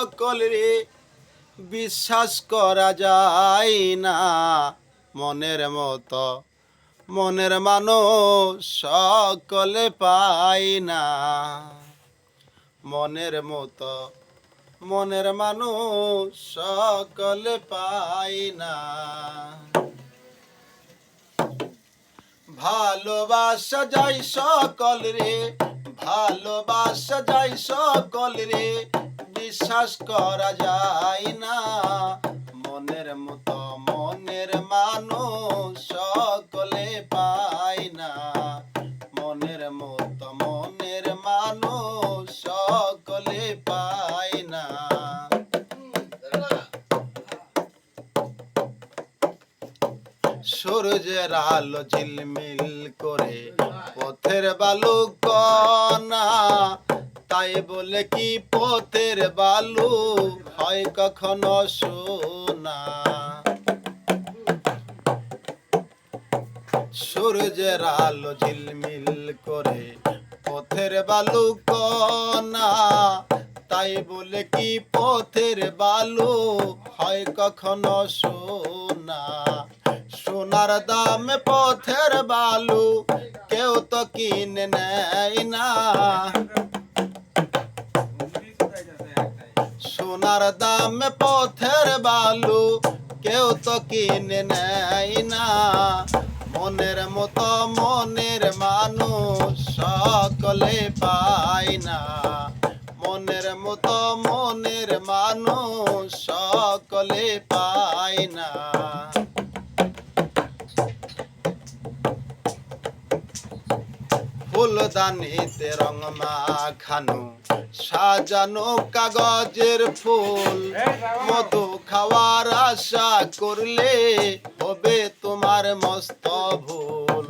সকলে বিশ্বাস করা যায় না। মনের মতো, মনের মানুষ সকলে পাই না। মনের মতো, মনের মানুষ সকলে পাই না। ভালোবাসা যাই সকল রে, ভালোবাসা যাই সকল রে বিশ্বাস করা যায় না। মনের মতো মনের মানুষ সকলে পায় না। মনের মতো মনের মানুষ সকলে পায় না। সূর্যের আলো ঝিলমিল করে পথের বালু কণা তাই বলে কি পথের বালু হয় কখনো সোনা? সূর্যের আলো ঝিলমিল করে পথের বালু কণা তাই বলে কি পথের বালু হয় কখনো সোনা? সোনার দামে পথের বালু কেউ তো কিনে নেয় না। সোনার দামে পথের বালু, কেউ তো কিনে নেয় না। মনের মতো মনের মানুষ সকলে পায় না। মনের মতো মনের মানুষ সকলে ফুলদানিতে রং মাখানো সাজানো কাগজের ফুল। মধু খাওয়ার আশা করলে হবে তোমার মস্ত ভুল।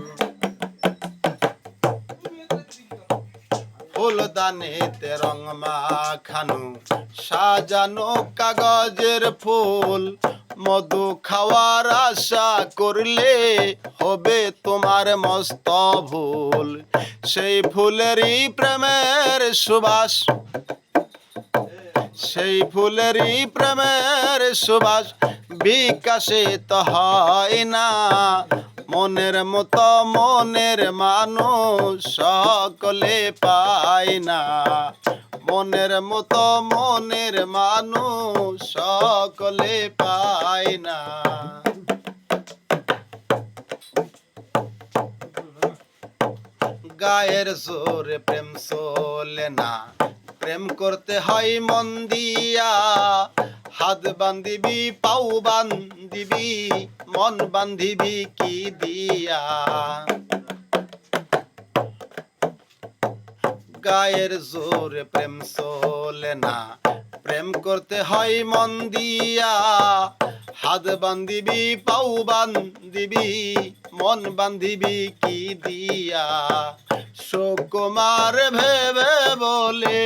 ফুলদানিতে রং মাখানো সাজানো কাগজের ফুল। মধু খাওয়ার আশা করলে হবে তোমার মস্ত ভুল। সেই ফুলেরই প্রেমের সুবাস, সেই ফুলেরই প্রেমের সুবাস বিকাশিত হয় না। মনের মতো মনের মানুষ সকলে পায় না। মনের মতো মনের মানুষ সকলে পায় না। গায়ের জোরে প্রেম চলে না। প্রেম করতে হয় মন দিয়া। হাত বান্ধিবি, পাও বান্ধিবি, মন বান্ধিবি কি দিয়া? গায়ের জোরে প্রেম চলে না। প্রেম করতে হয় মন দিয়া। হাত বান্ধিবি, পাও বান্ধিবি, মন বান্ধিবি কি দিয়া? সুকুমার ভেবে বলে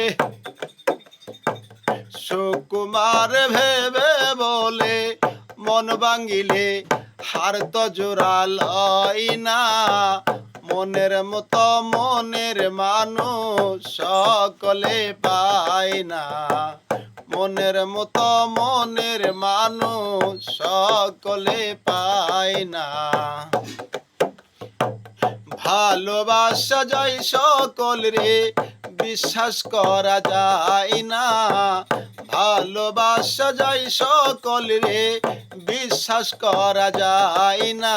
সুকুমার ভেবে বলে, মন ভাঙ্গিলে হার তো জোড়া লয় না। মনের মতো মনের মানুষ সকলে পায় না। মনের মতো মনের মানুষ সকলে পায় না। ভালোবাসা যায় সকল রে, বিশ্বাস করা যায় না। ভালোবাসা যায় সকল রে, বিশ্বাস করা যায় না।